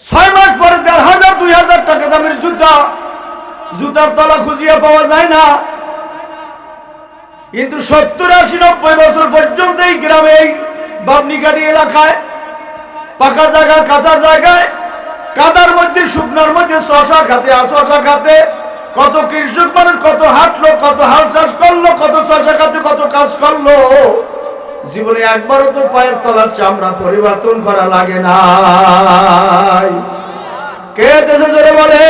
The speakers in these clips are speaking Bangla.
ছয় মাস পরে দেড় হাজার, দুই হাজার টাকা দামের জুতা। জুতার তলা খুঁজিয়ে পাওয়া যায় না। কিন্তু সত্তর, আশি, নব্বই বছর পর্যন্ত এই গ্রামে এই বাবনিকাটি এলাকায়, পাকা জায়গা, কাঁচা জায়গায়, কাদার মধ্যে, শুকনার মধ্যে, শশা খাতে আশশা খাতে কত কৃষক মানুষ, কত হাঁটলো, কত হাল চাষ করল, কত শশা খাতে, কত কাজ করল। জীবনে একবারও তো পায়ের তলার চামড়া পরিবর্তন করা লাগে না কে দেশে জোরে বলে?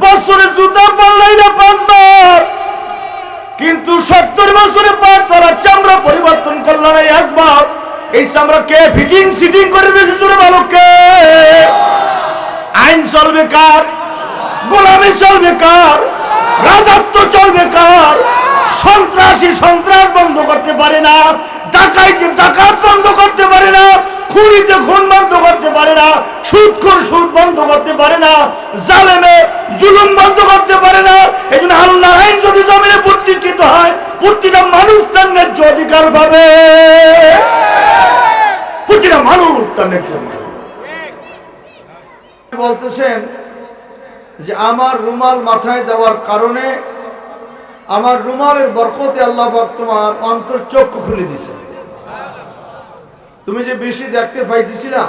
বছরে জুতা পাল্লাই না পাঁচবার। কিন্তু সত্তর বছরে পায়ের তলার চামড়া পরিবর্তন করল না একবার। এই চামড়া কে ফিটিং সিটিং করে দিয়েছে জোরে বলো কে? আইন চলবে কার? গোলামি চলবে কার? রাজত্ব চলবে কার? সন্ত্রাসী সন্ত্রাস বন্ধ করতে পারে না, ডাকাইতে ডাকাত বন্ধ করতে পারে না, খুনিতে খুন বন্ধ করতে পারে না সুদখোর সুদ বন্ধ করতে পারে না, জালেমে জুলুম বন্ধ করতে পারে না এই জন্য আল্লাহ আইন যদি জমিনে প্রতিষ্ঠিত হয়, প্রতিটা মানুষ তার ন্যায্য অধিকার পাবে প্রতিটা মানুষ তার ন্যায্য অধিকার। বলতেছেন যে আমার রুমাল মাথায় দেওয়ার কারণে আমার রুমালের বরকতে আল্লাহ তোমার অন্তর চক্ষু খুলে দিছে। তুমি যে বৃষ্টি দেখতে পাইতেছিলা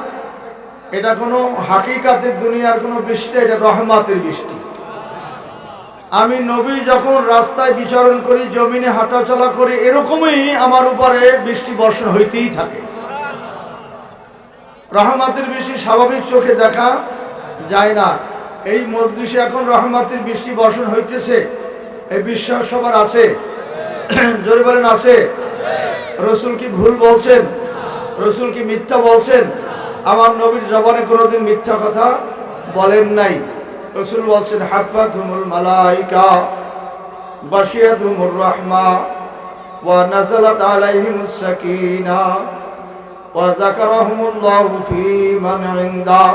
এটা কোনো হাকিকাতের দুনিয়ার কোনো বৃষ্টি না, এটা রহমাতের বৃষ্টি। আমি নবী যখন রাস্তায় বিচরণ করি জমিনে হাঁটাচলা করি এরকমই আমার উপরে বৃষ্টি বর্ষণ হইতেই থাকে। রহমাতের বৃষ্টি স্বাভাবিক চোখে দেখা যায় না। এই মজলিসে এখন রহমাতের বৃষ্টি বর্ষণ হইতেছে। এই বিশ্বাস সবার আছে। জোরে বলেন, আছে। রসুল কি ভুল বলছেন? রসুল কি মিথ্যা বলছেন? আমার নবীর জবানে কোনোদিন মিথ্যা কথা বলেন নাই। রসুল বলছেন হাফা ধুমুল মালাইকা বাসিয়াতুমুর রাহমা, ওয়া নাযালাত আলাইহিমুস সাকিনা, ওয়া যাকারাহুমুল্লাহু ফী মান ইনদা।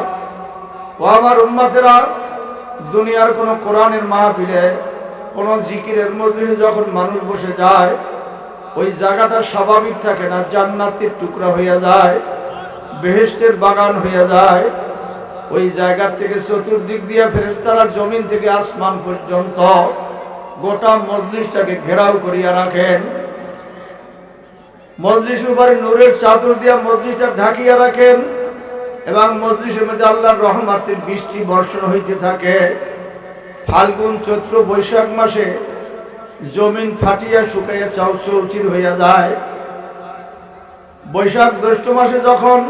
ও আমার উম্মাতেরা, দুনিয়ার কোনো কোরআনের মাহফিলে কোনো জিকিরের মধ্যে যখন মানুষ বসে যায়, ওই জায়গাটা স্বাভাবিক থাকে না, জান্নাতের টুকরা হইয়া যায় বেহেস্টের বাগান হইয়া যায়। ওই জায়গা থেকে চতুর্দিক দিয়ে ফেরেশতারা জমিন থেকে আসমান পর্যন্ত গোটা মজলিসটাকে ঘেরাও করিয়া রাখেন। মজলিস উপরে নূরের চাদর দিয়া মজলিসটা ঢাকিয়া রাখেন এবং মজলিসের মধ্যে আল্লাহর রহমাতের বৃষ্টি বর্ষণ হইতে থাকে। ফাল্গুন চৈত্র বৈশাখ মাসে জমিন ফাটিয়া শুকাইয়া চাউ চৌচির হইয়া যায়। বৈশাখ জ্যৈষ্ঠ মাসে যখন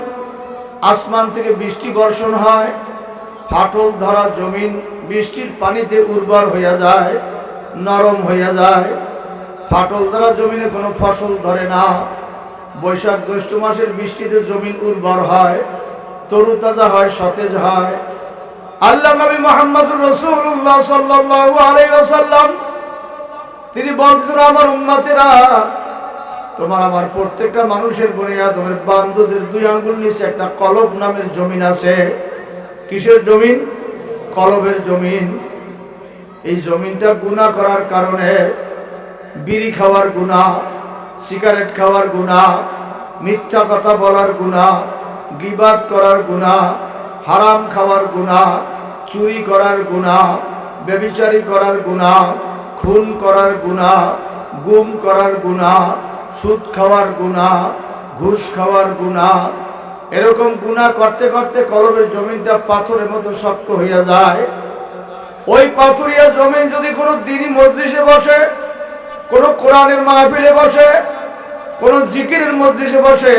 আসমান থেকে বৃষ্টি বর্ষণ হয়, ফাটল ধরা জমিন বৃষ্টির পানিতে উর্বর হইয়া যায়, নরম হইয়া যায়। ফাটল ধরা জমিনে কোনো ফসল ধরে না। বৈশাখ জ্যৈষ্ঠ মাসের বৃষ্টিতে জমিন উর্বর হয় তরুতাজা হয়, সতেজ হয়। আল্লাহ নবী মোহাম্মদ রসুল্লাহ সাল্লাহ আলাইসাল্লাম তিনি বলছেন, আমার উম্মাতেরা, তোমার আমার প্রত্যেকটা মানুষের বনিয়া তোমার বান্ধবদের দুই আঙ্গুল নিচে একটা কলব নামের জমিন আছে। কিসের জমিন? কলবের জমিন। এই জমিনটা গুণা করার কারণে বিড়ি খাওয়ার গুণা সিগারেট খাওয়ার গুণা মিথ্যা কথা বলার গুণা গিবাদ করার গুণা হারাম খাওয়ার গুণা চুরি করার গুণা ব্যবিচারী করার গুণা খুন করার গুণা গুম করার গুণা সুদ খাওয়ার গুণা ঘুষ খাওয়ার গুণা এরকম গুণা করতে করতে কলমের জমিনটা পাথরের মতো শক্ত হইয়া যায়। ওই পাথরিয়া জমিন যদি কোনো দিনই মজলিসে বসে, কোনো কোরআনের মাহফিলে বসে, কোনো জিকিরের মজলিসে বসে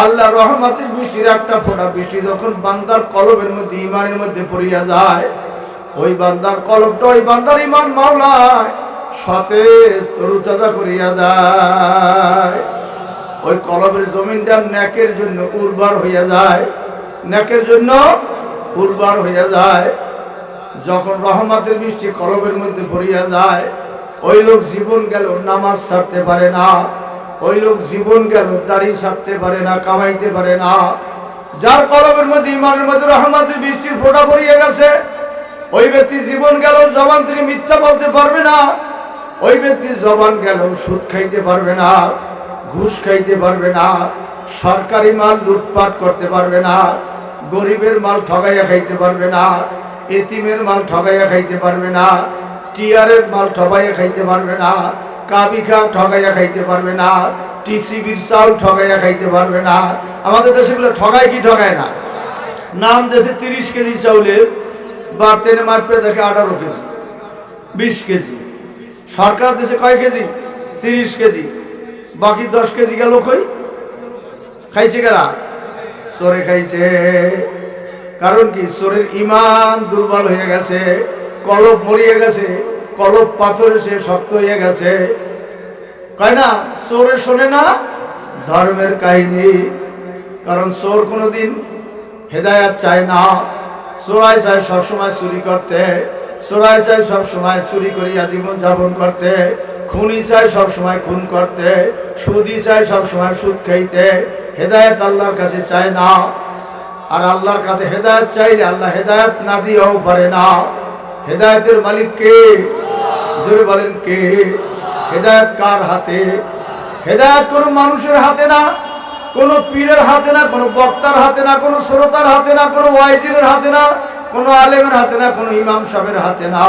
আল্লাহ রহমাতের বৃষ্টির একটা ফোঁটা। বৃষ্টি যখন বান্দার কলবের মধ্যে ইমানের মধ্যে পড়িয়া যায়, ওই বান্দার কলবটা ওই বান্দার ইমান মাওলায়, সতেজ তরুতাজা করিয়া দেয়। ওই কলবের জমিনটা ন্যাকের জন্য উর্বর হইয়া যায়, ন্যাকের জন্য উর্বর হইয়া যায়। যখন রহমাতের বৃষ্টি কলবের মধ্যে পড়িয়া যায়, ওই লোক জীবন গেল, নামাজ ছাড়তে পারে না। ওই লোক জীবন গেল দাড়ি ছাড়তে পারে না, কামাইতে পারে না। যার কলমের মধ্যে, ইমানের মধ্যে রহমাতের বৃষ্টির ফোঁটা পড়িয়ে গেছে, ওই ব্যক্তি জীবন গেল, জবান থেকে মিথ্যা বলতে পারবে না। ওই ব্যক্তি জবান গেল, সুদ খাইতে পারবে না, ঘুষ খাইতে পারবে না, সরকারি মাল লুটপাট করতে পারবে না, গরিবের মাল ঠগাইয়া খাইতে পারবে না, এতিমের মাল ঠগাইয়া খাইতে পারবে না, টিয়ারের মাল ঠগাইয়া খাইতে পারবে না কাবিখা ঠগাইয়া খাইতে পারবে না, টিসিবির চাউল ঠগাইয়া খাইতে পারবে না। আমাদের দেশে গুলো ঠগায় কি ঠগায় না? নাম দেশে তিরিশ কেজি চাউলের বার্তেনে মারপে দেখে আঠারো কেজি, বিশ কেজি। সরকার দেশে কয় কেজি? তিরিশ কেজি। বাকি দশ কেজি গেল কই? খাইছে কারা? চোরে খাইছে। কারণ কি? চোরের ইমান দুর্বল হয়ে গেছে, কলব মরিয়ে গেছে। কলব পাথরে সে শক্ত হয়ে গেছে। কয় না, চোরে শোনে না? ধর্মের কাহিনী। কারণ চোর কোনোদিন হেদায়াত চায় না। চোরাই চায় সবসময় চুরি করতে। চোরাই চায় সবসময় চুরি করিয়া জীবন যাপন করতে। খুনি চায় সবসময় খুন করতে। সুদি চায় সবসময় সুদ খাইতে। হেদায়েত আল্লাহর কাছে চায় না। আর আল্লাহর কাছে হেদায়েত চাইলে আল্লাহ হেদায়েত না দিয়েও পারে না। হেদায়তের মালিক কে? জোরে বলেন কে হেদায়েত কার হাতে হেদায়েত কোনো মানুষের হাতে না কোনো পীরের হাতে না কোনো বক্তার হাতে না কোনো শ্রোতার হাতে না কোনো ওয়াইজিনের হাতে না কোনো আলেমের হাতে না কোনো ইমাম সাহেবের হাতে না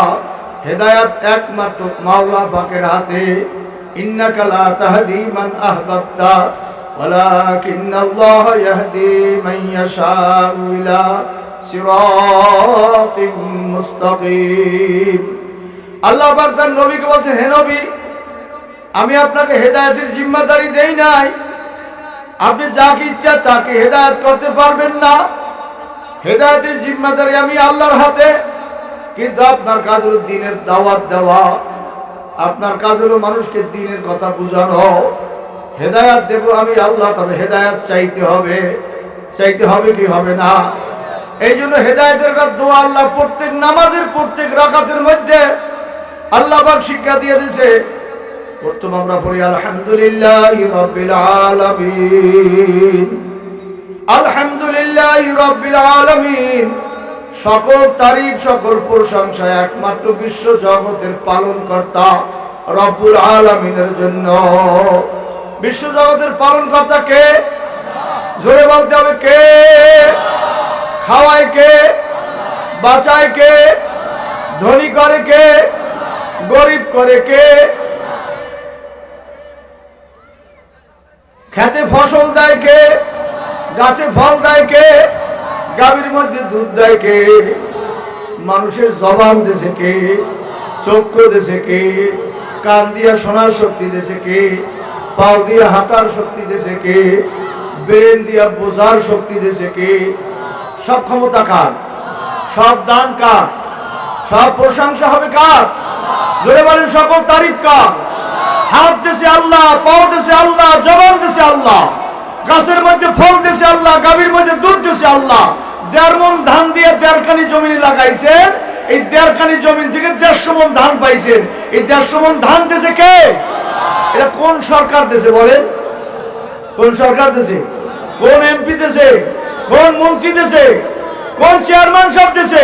হেদায়াত একমাত্র মাওলা পাকের হাতে ইন্নাকা লা তাহদি মান আহবাবতা ولكن الله يهدي من يشاء إلى صراط مستقيم আল্লাহ তার নবীকে বলছেন, হে নবী, আমি আপনাকে হেদায়েতের জিম্মাদারি দেই নাই। আপনি যাকে ইচ্ছা তাকে হেদায়েত করতে পারবেন না। হেদায়েতের জিম্মাদারি আমি আল্লাহর হাতে। কিন্তু আপনার কাজ হলো দিনের দাওয়াত দেওয়া। আপনার কাজ হলো মানুষকে দিনের কথা বোঝানো। হেদায়াত দেব আমি আল্লাহ, তবে হেদায়াত চাইতে হবে। চাইতে হবে কি হবে না? এই জন্য হেদায়তের দোয়া আল্লাহ প্রত্যেক নামাজের, প্রত্যেক রাকাতের মধ্যে আল্লাহ পাক শিক্ষা দিয়ে দিছে, প্রথম আমরা পড়ি, আলহামদুলিল্লাহ রব্বিল আলামিন। আলহামদুলিল্লাহ রব্বিল আলামিন। সকল তারিফ সকল প্রশংসা একমাত্র বিশ্ব জগতের পালন কর্তা রব্বুল আলামিনের জন্য। বিশ্ব জগতের পালন কর্তা কে? জোরে বলতে হবে কে? খাওয়ায় কে? বাঁচায় কে? ধনী করে কে? গরিব করে কে? খেতে ফসল দেয় কে? গাছে ফল দেয় কে? গাভীর মধ্যে দুধ দেয় কে? মানুষের জবান দেশে কে? চক্ষু দেশে কে? কান দিয়া শোনার শক্তি দেশে কে? পাও দিয়া হাঁটার শক্তি দেশে কে? ব্রেন দিয়া বোঝার শক্তি দেশে কে? সব ক্ষমতা কার? সব দান কার? সব প্রশংসা হবে কার? জোরে বলেন সকল তারিফ কার? হাত দেশে আল্লাহ পাও দেশে আল্লাহ, জবান দেশে আল্লাহ, গাছের মধ্যে ফল দেশে আল্লাহ, গাভীর মধ্যে দুধ দেশে আল্লাহ। দেড় মন ধান দিয়ে দেড়খানি জমি লাগাইছেন। এই দেড়খানি জমিন থেকে দেড়শো মন ধান পাইছেন। এই দেড়শো মন ধান দেশে কে? এটা কোন সরকার দেশে বলেন? কোন সরকার দেশে? কোন এমপি দেশে? কোন মন্ত্রী দেশে? কোন চেয়ারম্যান সব দেশে?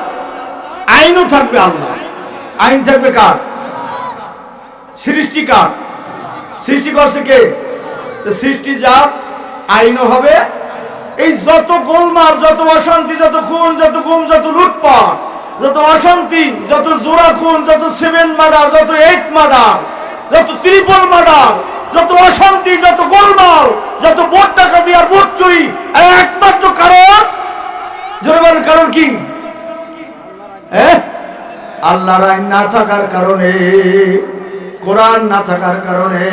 আইনও থাকবে আল্লাহ। আইন থাকবে কার? সৃষ্টি কার? সৃষ্টি করছে কে? সৃষ্টি যার, আইনও হবে। এই যত গোলমার যত অশান্তি, যত খুন, যত গুম, যত লুটপাট, যত অশান্তি, যত জোড়া খুন, যত সেভেন মার্ডার, যত এইট মার্ডার, যত ত্রিপল মার্ডার, যত অশান্তি, যত গোলমাল, যত ভোট টাকা দিয়ে আর ভোট চুরি, একমাত্র কারণ, জোরে কারণ কি? আল্লাহর আইন না থাকার কারণে, কোরআন না থাকার কারণে,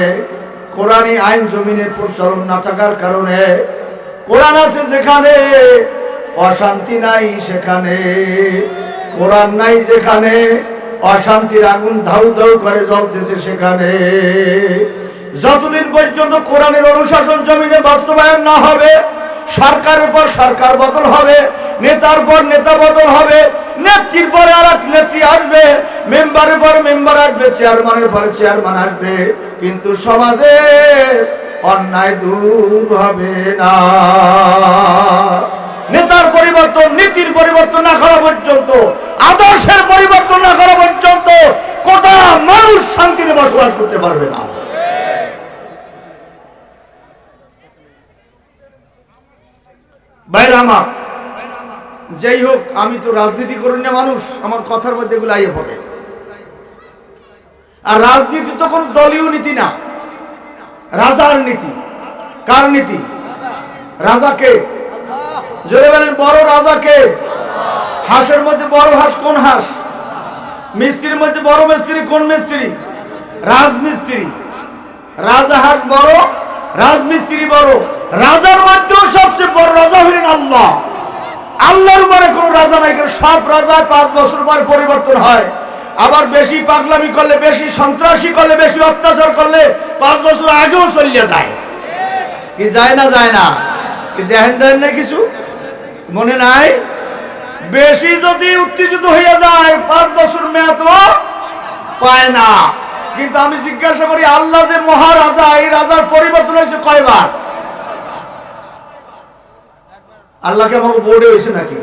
কোরআনই আইন জমিনে প্রচলন না থাকার কারণে, কোরআন আছে যেখানে, অশান্তি নাই সেখানে, কোরআন নাই যেখানে, অশান্তির আগুন ধাউ ধাউ করে জ্বলতেছে সেখানে। যতদিন পর্যন্ত কোরআনের অনুশাসন জমিনে বাস্তবায়ন না হবে, সরকারের পর সরকার বদল হবে নেতার পর নেতা বদল হবে, নেত্রীর পরে আর এক নেত্রী আসবে, মেম্বারের পরে মেম্বার আসবে, চেয়ারম্যানের পরে চেয়ারম্যান আসবে। কিন্তু সমাজে অন্যায় দূর হবে না। নেতার পরিবর্তন, নীতির পরিবর্তন না করা পর্যন্ত, আদর্শের পরিবর্তন না করা পর্যন্ত কোটা মানুষ শান্তিতে বসবাস করতে পারবে না। বাইরে আমার যাই হোক, আমি তো রাজনীতি করি না মানুষ, আমার কথার মধ্যে এগুলো আইয়ে আর রাজনীতি তো কোনো দলীয় নীতি না। রাজার নীতি। কার নীতি? রাজাকে। জোরে বলেন, বড় রাজাকে। হাঁসের মধ্যে বড় হাঁস কোন হাঁস? মিস্ত্রির মধ্যে বড় মিস্ত্রি কোন মিস্ত্রি? রাজমিস্ত্রি। রাজা হাঁস বড়, রাজমিস্ত্রি বড়। রাজার মধ্যেও সবচেয়ে বড় রাজা হলেন আল্লাহ। আল্লাহর উপরে কোনো রাজা নাই, কারণ সব রাজা পাঁচ বছর পর পরিবর্তন হয়। আবার বেশি পাগলামি করলে, বেশি সন্ত্রাসী করলে, বেশি অত্যাচার করলে পাঁচ বছর আগেও চলিয়ে যায়। কি যায় না যায় না? দেখেন দেখেন না কিছু? মনে নাই? বেশি যদি উত্তেজিত হয়ে যায়, পাঁচ বছর মেয়াদ পায় না। কিন্তু আমি জিজ্ঞাসা করি, আল্লাহ যে মহারাজা, এই রাজার পরিবর্তন হয়েছে কয়বার? আল্লাহকে আমাকে বোর্ডে হয়েছে নাকি?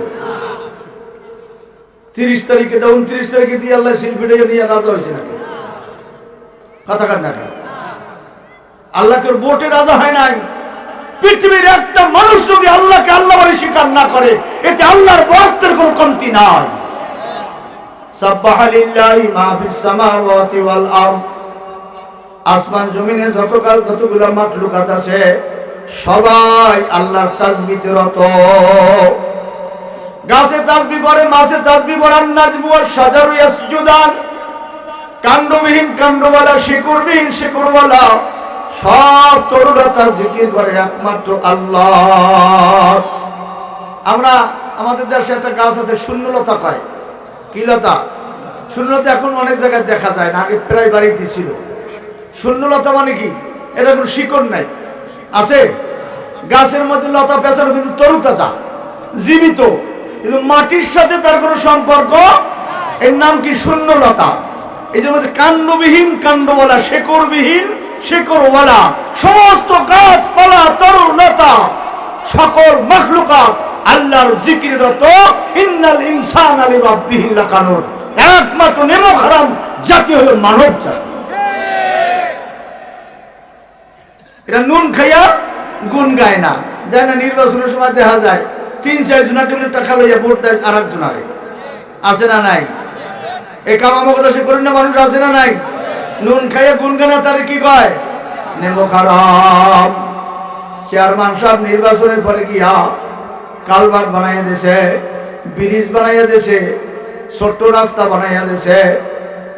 তিরিশ তারিখে এটা উনত্রিশ তারিখে দিয়ে আল্লাহ শিল্পীটা নিয়ে রাজা হয়েছে নাকি? কথা কার নাকি? আল্লাহকে বোটে রাজা হয় নাই। পৃথিবীর একটা মানুষ যদি আল্লাহকে আল্লাহ বলে স্বীকার না করে, এতে আল্লাহর বরত্বের কোনো কমতি নাই। আসমান, জমিনে যতকাল যতগুলো মাখলুকাত আছে সবাই আল্লাহর তাজবিতে রত। গাছে তাজবি পড়ে, মাছে তাজবি পড়ান নাজবু আর সাজারু ইয়াসজুদান। কাণ্ডবিহীন কাণ্ডওয়ালা, শিকড়বিহীন শিকড়ওয়ালা, সব তরুণতা জিকির করে, একমাত্র আল্লাহ। আমরা, আমাদের দেশে একটা গাছ আছে, শূন্যলতা কয়? কি লতা? শূন্যলতা এখন অনেক জায়গায় দেখা যায় না, আগে প্রায় বাড়িতে ছিল। শূন্যলতা মানে কি? এটা কোনো শিকড় নাই। আছে। গাছের মধ্যে লতা পেঁচানো কিন্তু তরু তাজা, জীবিত। কিন্তু মাটির সাথে তার কোনো সম্পর্ক এর নাম কি? শূন্যলতা এই জন্য কাণ্ডবিহীন কাণ্ডওয়ালা, শেকড়বিহীন শেকড়ওয়ালা। সমস্ত গাছপালা, তরু, লতা, সকল মখলুকাত আল্লাহর জিকিররত ইন্নাল ইনসান আলী রব্বিহি লাকানুন। একমাত্র নেমক হারাম জাতি হলো মানব জাতি। এটা নুন খাইয়া গুন গায় না। যায় না, নির্বাচনের সময় দেখা যায়, তিন, চার জনাকে টাকা লইয়া ভোট দেয় আর এক জনারে আছে না নাই? এই কামামো কথা সে করেন না মানুষ, আছে না নাই? নুন খাইয়া গুন গানা তারে কি কয়? নেমো খারাপ। চেয়ারম্যান সাহেব নির্বাচনের পরে গিয়া কালভার্ট বানাইয়া দিছে ব্রিজ বানাইয়া দিছে ছোট্ট রাস্তা বানাইয়া দিছে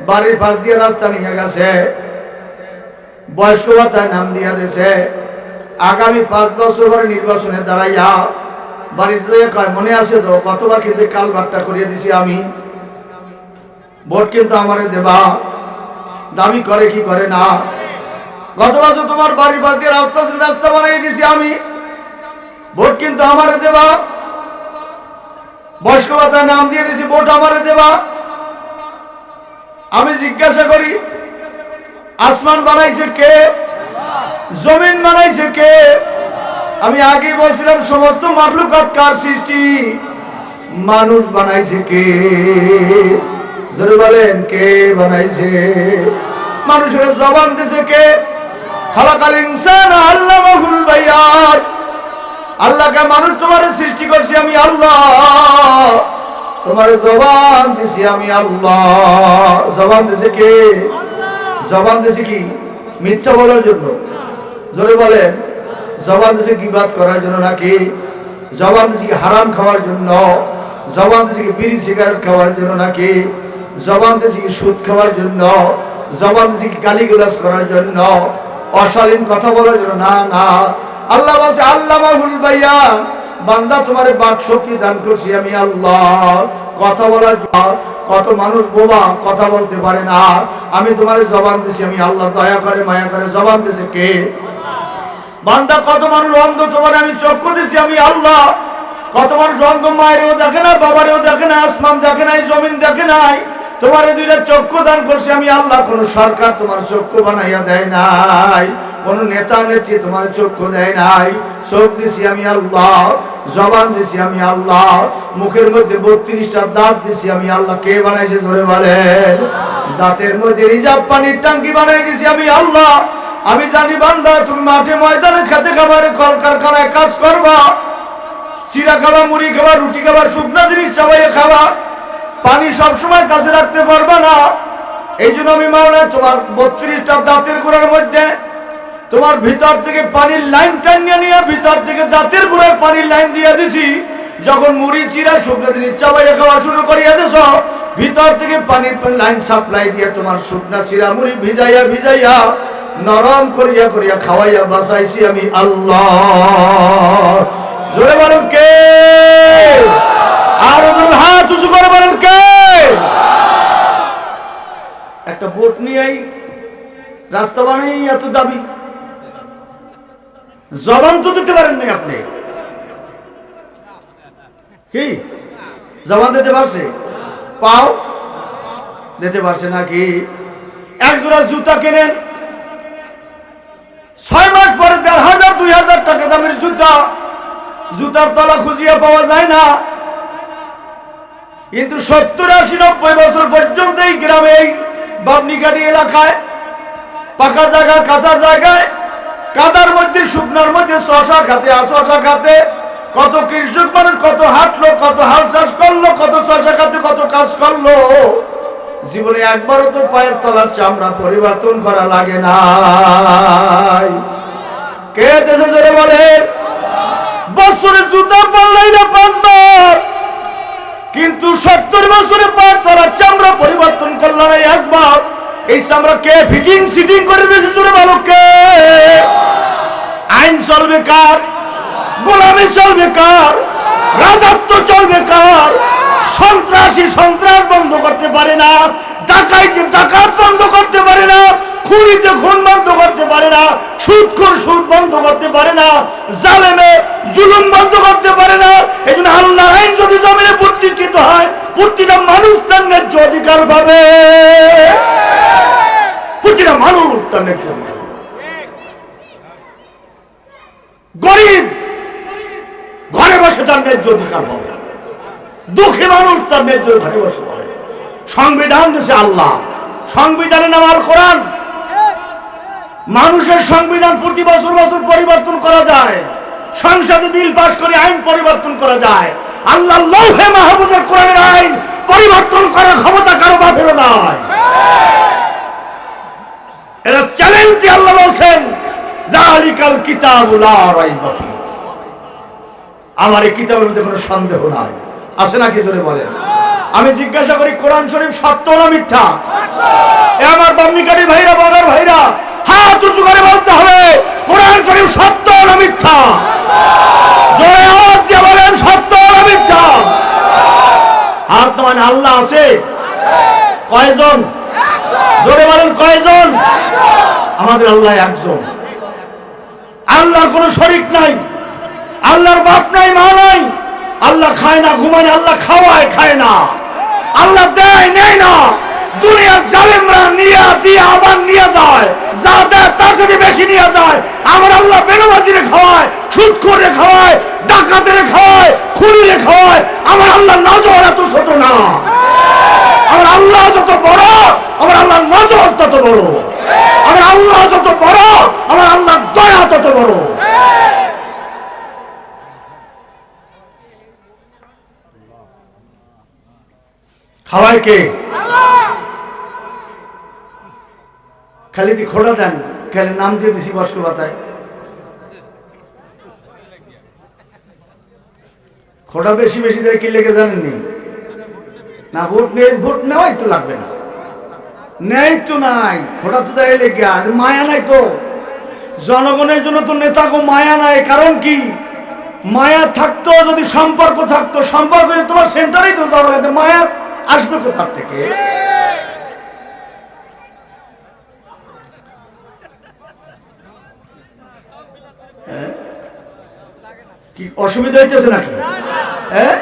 বাড়ির পাশ দিয়ে রাস্তা নিয়ে গেছে বয়স্ক ভাতায় নাম দিয়া দিছে আগামী পাঁচ বছর পরে নির্বাচনে দাঁড়াইয়া বাড়িতে কয়, মনে আছে তো কতবার কিন্তু কালভার্টটা করিয়ে দিছি আমি। ভোট কিন্তু আমারে দেবা। দাবি করে কি করে না? গত বছর তোমার বাড়ি বাড়িতে রাস্তা রাস্তা বানিয়ে দিছি আমি। ভোট কিন্তু আমারে দেবা। বয়স্ক ভাতায় নাম দিয়ে দিছি, ভোট আমারে দেবা। আমি জিজ্ঞাসা করি আসমান বানাইছে কে? জমিন বানাইছে কে? আমি আগে বলছিলাম, সমস্ত মাফলুকাত কার সৃষ্টি? মানুষ বানাইছে কে? জোরে বলেন, কে বানাইছে? মানুষের জবান দিছে কে? খালাকাল ইনসান আল্লামাহুল বায়ান আল্লাহকে মানুষ তোমার সৃষ্টি করছি আমি আল্লাহ। তোমার জবান দিছি আমি আল্লাহ। জবান দিছে কে? জবান দিছে কি? মিথ্যা বলার জন্য। জোরে বলেন, জবান দিছে গিবাদ করার জন্য নাকি? জবান দিছে কি হারাম খাওয়ার জন্য? জবান দিছে কি বিড়ি, সিগারেট খাওয়ার জন্য নাকি? জবান দিছে কি সুদ খাওয়ার জন্য? জবান দিছে কি গালিগুলাস করার জন্য? অশালীন কথা বলার জন্য? না না। আল্লাহ বলছে আল্লাহ ভাইয়া বান্দা তোমার বাক শক্তি দান করছি আমি আল্লাহ। কথা বলার কত মানুষ বোবা কথা বলতে পারে না। আমি তোমার জবান দিছি, আমি আল্লাহ দয়া করে, মায়া করে জবান দিছে কে? বান্দা, কত মানুষ অন্ধ তোমার আমি চক্ষু দিছি, আমি আল্লাহ। কত মানুষ অন্ধ মায়েরও দেখে না, বাবারেও দেখে না, আসমান দেখে নাই, জমিন দেখে নাই। তোমার দুইটা চক্ষু দান করছি, আমি আল্লাহ। কোন সরকার তোমার চক্ষু বানাইয়া দেয় নাই। কোন নেতা, নেত্রী তোমার চক্ষু দেয় নাই। চোখ দিছি আমি আল্লাহ। জবান দিছি আমি আল্লাহ, মুখের মধ্যে বত্রিশটা দাঁত দিছি আমি আল্লাহ। কে বানাইছে ধরে বলেন? দাঁতের মধ্যে রিজার্ভ পানির টাঙ্কি বানাই দিছি আমি আল্লাহ। আমি জানি বান্দা, তুমি মাঠে ময়দানে খেতে খাবারে, কলকারখানায় কাজ করবা। চিরা খাবা, মুড়ি খাবা, রুটি খাবা, শুকনা জিনিস চাবাইয়ে খাবা। পানি সবসময় কাছে রাখতে পারবা না। এই জন্য আমি মাওলা তোমার বত্রিশটা দাঁতের গোড়ার মধ্যে তোমার ভিতর থেকে পানির লাইন টানিয়ে নিয়ে ভিতর থেকে দাঁতের গোড়ার পানির লাইন দিয়ে দিছি। যখন মুড়ি, চিরা শুকনা জিনিস চাবাইয়ে খাওয়া শুরু করিয়া দিছ, ভিতর থেকে পানির লাইন সাপ্লাই দিয়ে তোমার শুকনা, চিরা, মুড়ি ভিজাইয়া ভিজাইয়া নরম করিয়া করিয়া খাওয়াইয়া বাসাইছি আমি আল্লাহ। জোরে বলেন কে? আর হাত উঁচু করে বলেন কে? একটা বোট নিয়েই রাস্তা বানাই এত দাবি জবান তো দিতে পারেন নাই আপনি। কি? জবান দিতে পারছে? পাও? দিতে পারছে নাকি? এক জোড়া জুতা কেনেন। ছয় মাস পরে দেড় হাজার, দুই হাজার টাকা দামের জুতা। জুতার তলা খুঁজিয়ে পাওয়া যায় না। কিন্তু সত্তর, আশি, নব্বই বছর পর্যন্ত এই গ্রামে এই বাবনিকাটি এলাকায়, পাকা জায়গা, কাঁচা জায়গায় কাদার মধ্যে, শুকনার মধ্যে, শশা খাতে, আর শশা খাতে কত কৃষক মানুষ, কত হাঁটলো, কত হাল চাষ করল, কত শশা খাতে, কত কাজ করল। জীবনে একবারও তো পায়ের তলার চামড়া পরিবর্তন করা লাগে না কে দেশে জোরে বলে? বছরে জুতা পাল্লাই না পাঁচবার। কিন্তু সত্তর বছরে পায়ের তলার চামড়া পরিবর্তন করল না একবার। এই চামড়া ফিটিং সিটিং করে দিয়েছে জোরে বলো কে? আইন চলবে কার? গোলামি চলবে কার? রাজত্ব চলবে কার? সন্ত্রাসী সন্ত্রাস বন্ধ করতে পারে না, ডাকাইতে ডাকাত বন্ধ করতে পারে না, খুনিতে খুন বন্ধ করতে পারে না সুদখোর সুদ বন্ধ করতে পারে না, জালেমে জুলুম বন্ধ করতে পারে না। এই জন্য আল্লাহ আইন যদি জমিনে প্রতিষ্ঠিত হয়, প্রতিটা মানুষ তার ন্যায্য অধিকার পাবে। মানুষ তার পাবে। গরিব ঘরে বসে তার ন্যায্য অধিকার পাবে। দুঃখী মানুষ তার ন্যায্য ঘরে বসে পাবে। সংবিধান দেশে আল্লাহ। সংবিধানের নাম আল কোরআন। মানুষের সংবিধান প্রতি বছর বছর পরিবর্তন করা যায়। সংসদে বিল পাস করে আইন পরিবর্তন করা যায়। আল্লাহ লৌহে মাহমুদের কোরআনের আইন পরিবর্তন করার ক্ষমতা কারও বাপেরও নয় চ্যালেঞ্জ দিয়ে আল্লাহ বলছেন আমার এই কিতাবের মধ্যে কোনো সন্দেহ নাই। নাকি আমি জিজ্ঞাসা করি, কোরআন শরীফ সত্য না মিথ্যা? আমার বামনিকারী ভাইরা বাগার ভাইরা, হাত উঁচু করে বলতে হবে, কোরআন শরীফ সত্য না মিথ্যা? জোরে দিয়ে বলেন, সত্য না মিথ্যা? হাত মানে আল্লাহ আছে? কয়জন? জোরে বলেন, কয়জন? আমাদের আল্লাহ একজন। আল্লাহর কোনো শরিক নাই। আল্লাহর বাপ নাই, মা নাই। আল্লাহ খায় না, ঘুমায় আল্লাহ খাওয়ায়, খায় না। আল্লাহ দেয়, নেয় না। দুনিয়ার জালেমরা নিয়ে দিয়ে আবার নিয়ে যায়। যা দেয়, তার সাথে বেশি নিয়ে যায়। আমার আল্লাহ বেনবাজিরে খাওয়ায় সুদ করে খাওয়ায়, ডাকাতেরে খাওয়ায়, খুনিরে খাওয়ায়। আমার আল্লাহ নজর এত ছোট না। আমার আল্লাহ যত বড়, আমার আল্লাহ নজর তত বড়। আমার আল্লাহ যত বড়, আমার আল্লাহ দয়া তত বড়। খাওয়ায় কে? খালি দি খোটা দেন? খালি নাম দিয়ে দিছি বস্ক পাতায় খোটা বেশি বেশি দেয়, কি লেগে জানেননি? না ভোট নেই, ভোট নেওয়াই তো লাগবে না। নেই তো নাই, খোটা তো দেয় লেগে আর মায়া নাই তো। জনগণের জন্য তো নেতাকে মায়া নাই, কারণ কি? মায়া থাকতো, যদি সম্পর্ক থাকতো, সম্পর্ক তোমার সেন্টারেই তো যাওয়া মায়া আসবে কোথার থেকে? হ্যাঁ? কি, অসুবিধা হইতেছে নাকি? হ্যাঁ?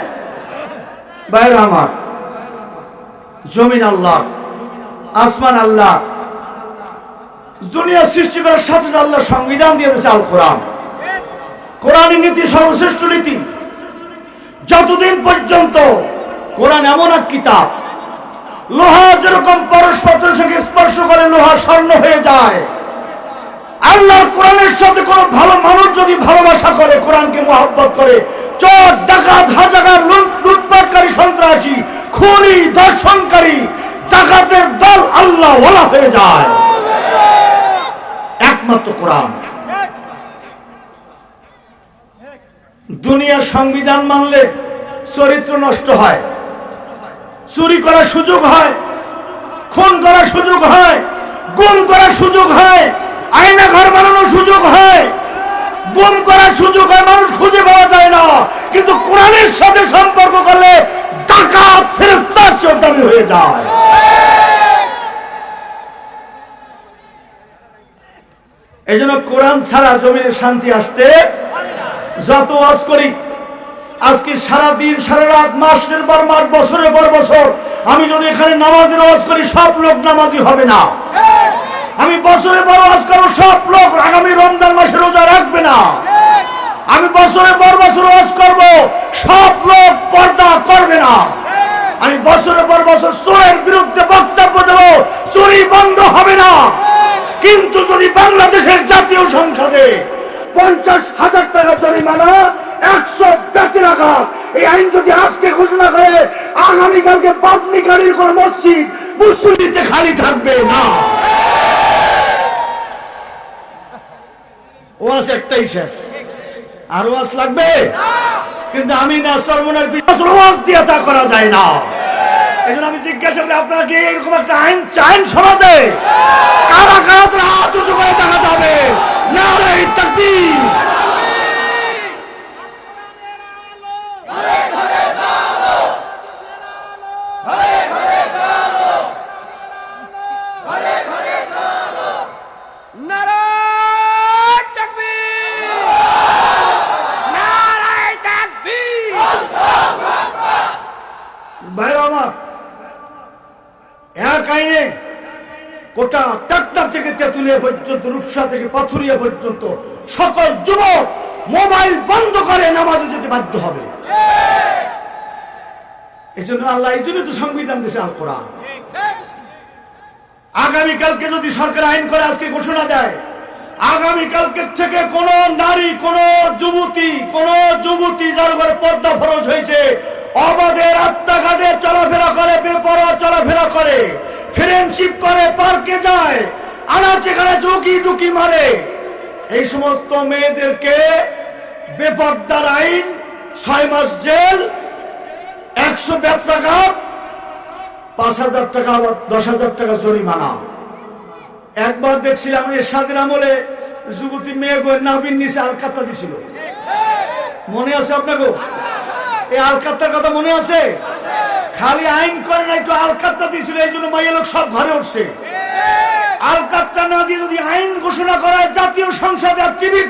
বাইরে আমার। জমিন আল্লাহ, আসমান আল্লাহ, দুনিয়া সৃষ্টি করার সাথে আল্লাহ সংবিধান দিয়ে দিয়েছে আল কোরআন। কোরআনের নীতি সর্বশ্রেষ্ঠ নীতি। যতদিন পর্যন্ত কোরআন এমন এক কিতাব, লোহা যেরকম পরস্পরের সঙ্গে স্পর্শ করে লোহা স্বর্ণ হয়ে যায়, আল্লাহর কোরআনের সাথে কোন ভালো মানুষ যদি ভালোবাসা করে, কোরআনকে মহব্বত করে চোর ডাকাত হাজাগার লুট- খুনি দর্শনকারী ডাকাতের দল আল্লাহ ওলা হয়ে যায়। একমাত্র কোরআন। দুনিয়ার সংবিধান মানলে চরিত্র নষ্ট হয়, চুরি করার সুযোগ হয়, খুন করার সুযোগ হয়, গুম করার সুযোগ হয়, আয়না ঘর বানানোর সুযোগ হয়, গুম করার সুযোগ হয়, মানুষ খুঁজে পাওয়া যায় না। কিন্তু কোরআনের সাথে সম্পর্ক করলে চেয়েও হয়ে যায়। এই জন্য কোরআন ছাড়া জমিনে শান্তি আসতে যত করি, আজকে সারা দিন সারা রাত মাসের পর মাস, বছরের পর বছর আমি যদি এখানে নামাজের ওয়াজ করি, সব লোক নামাজি হবে না। আমি বছরে পর ওয়াজ করব, সব লোক আগামী রমজান মাসে রোজা রাখবে না। আমি বছরে পর বছর ওয়াজ করব, সব লোক পর্দা করবে না। আমি বছরে পর বছর চোরের বিরুদ্ধে বক্তব্য দেব, চুরি বন্ধ হবে না। কিন্তু যদি বাংলাদেশের জাতীয় সংসদে পঞ্চাশ হাজার টাকা জরিমানা, একশো ব্যক্তির আঘাত, এই আইন যদি আজকে ঘোষণা করে, আগামীকালকে পাবনি গাড়ির কোন মসজিদ মুসলিতে খালি থাকবে না। ওয়াজ একটাই শেষ। আর ওয়াজ লাগবে? কিন্তু আমি না সর্বনার পিছনে ওয়াজ দিয়ে তা করা যায় না। এই আমি জিজ্ঞাসা করি, আপনারা কি এরকম একটা আইন চাইন সমাজে কারা কারা তারা হাত উঁচু করে দেখাতে হবে নারে তাকবীর নারায় তাকবীর নারায় তাকবীর ভাইরা আমার এক আইনে কোটা টাকটাপ থেকে তেঁতুলিয়া রূপসা থেকে পাথুরিয়া পর্যন্ত সকল যুবক মোবাইল বন্ধ করে নামাজে যেতে বাধ্য হবে। এই জন্য আল্লাহ এই জন্য তো সংবিধান দেশে আল কোরআন আগামীকালকে যদি সরকার আইন করে আজকে ঘোষণা দেয়, আগামীকালকে থেকে কোন নারী, কোন যুবতী কোন যুবতী যার উপরে পর্দা ফরজ হয়েছে, অবাধে রাস্তাঘাটে চলাফেরা করে, বেপরোয়া চলাফেরা করে ফ্রেন্ডশিপ করে পার্কে যায় আনাচে কানাচে উকি টুকি মারে, এই সমস্ত মেয়েদেরকে বেপর্দার আইন, ছয় মাস জেল, একশো ব্যবসাঘাত, পাঁচ হাজার টাকা বা দশ হাজার টাকা জরিমানা। একবার দেখছিলাম এরশাদের আমলে যুবতী মেয়ে গো নাবিন নিচে আলকাত্তা দিছিল। মনে আছে আপনাকে? এই আলকাত্তার কথা মনে আছে? খালি আইন করে না, একটু আলকাত্তা দিছিল, এই জন্য মাইয়া লোক সব ঘরে উঠছে। আলকাত্তা না দিয়ে যদি আইন ঘোষণা করায়, জাতীয় সংসদে আর টিভির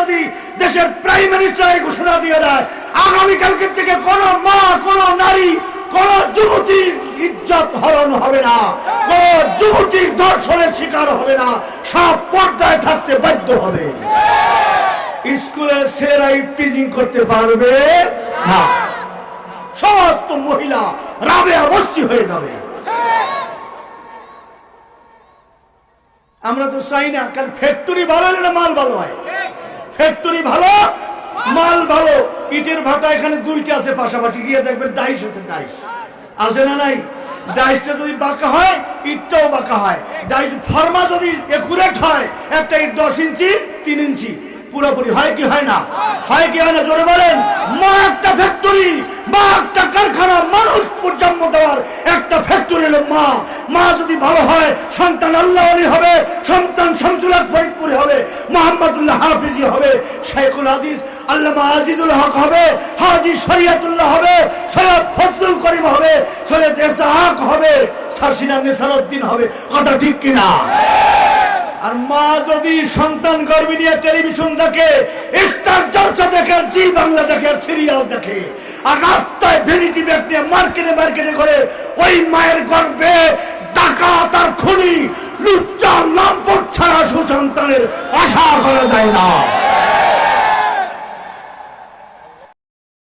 যদি দেশের প্রাইম মিনিস্টার ঘোষণা দিয়ে দেয় আগামীকালকে থেকে কোন মা, কোন নারী, কোন যুবতীর ইজ্জত হরণ হবে না, কোন যুবতীর দর্শনের শিকার হবে না, সব পর্দায় থাকতে বাধ্য হবে। স্কুলের ছেলেরা ইফটিজিং করতে পারবে না। সমস্ত মহিলা রাবে অবশ্যই হয়ে যাবে। আমরা তো চাই না, কারণ ফ্যাক্টরি ভালো হলে মাল ভালো হয়। ফ্যাক্টরি ভালো, মাল ভালো। ইটের ভাটা এখানে দুইটা আছে পাশাপাশি, গিয়ে দেখবেন ডাইস আছে ডাইস। আছে না নাই? ডাইসটা যদি বাঁকা হয়, ইটটাও বাঁকা হয়। ডাইস ফর্মা যদি একুরেট হয়, একটা ইট দশ ইঞ্চি, তিন ইঞ্চি। পুরোপুরি হয় কি হয় না? হয় কি হয় না? জোরে বলেন। মা একটা ফ্যাক্টরি মা একটা কারখানা, মানুষ জন্ম দেওয়ার একটা ফ্যাক্টরি হলো মা। মা যদি ভালো হয়, সন্তান আল্লাহ আলী হবে, সন্তান শামসুল্লাহ ফরিদপুরি হবে, মোহাম্মদুল্লাহ হাফিজি হবে, শেখুল হাদিস, আল্লামা আজিজুল হক হবে, হাজি শরিয়াতুল্লাহ হবে, সৈয়দ ফজলুল করিম হবে, সৈয়দ এসাহাক হবে, সারসিনা নেসারউদ্দিন হবে। কথা ঠিক কিনা? আর মা যদি সন্তান গর্বে নিয়ে টেলিভিশন দেখে, স্টার চর্চা দেখে জি বাংলা দেখে সিরিয়াল দেখে, আর রাস্তায় ভেরিটি ব্যাগ নিয়ে মার্কেটে মার্কেটে করে, ওই মায়ের গর্ভে টাকা তার খুনি, লুচ্চা লম্পট ছাড়া সুসন্তানের আশা করা যায় না।